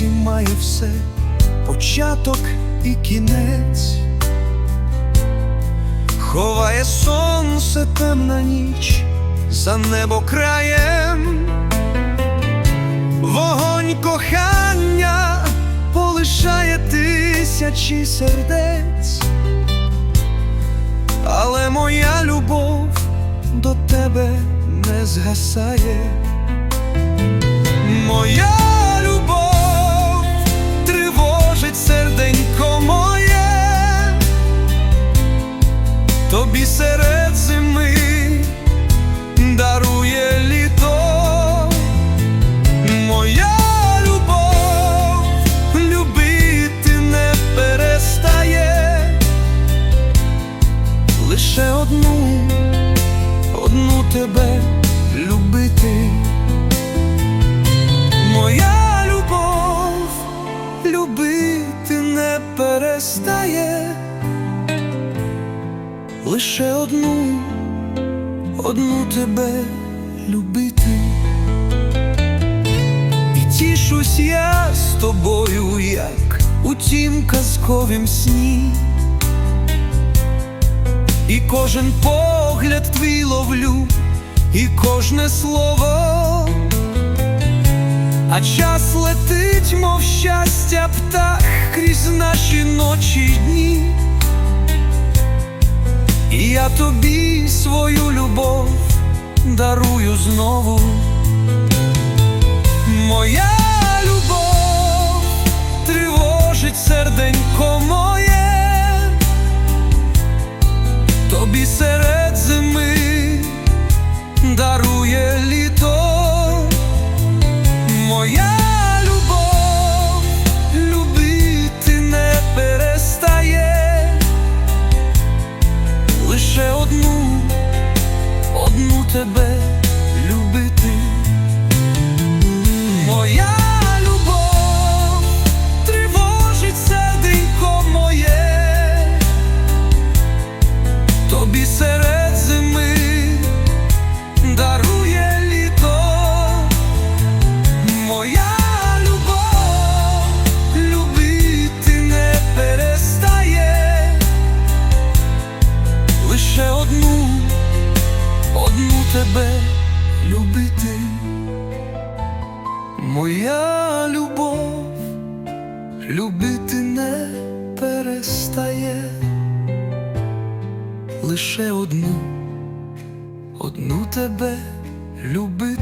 світі має все, початок і кінець, ховає сонце темна ніч за небо краєм, вогонь кохання полишає тисячі сердець, але моя любов до тебе не згасає. Лише одну, одну тебе любити. Моя любов любити не перестає, лише одну, одну тебе любити. І тішусь я з тобою, як у тім казковім сні. І кожен погляд твій ловлю, і кожне слово. А час летить, мов щастя, птах крізь наші ночі й дні. І я тобі свою любов дарую знову. Лише одну, одну тебе одну, тебе любити. Моя любов любити не перестає, лише одну, одну тебе любити.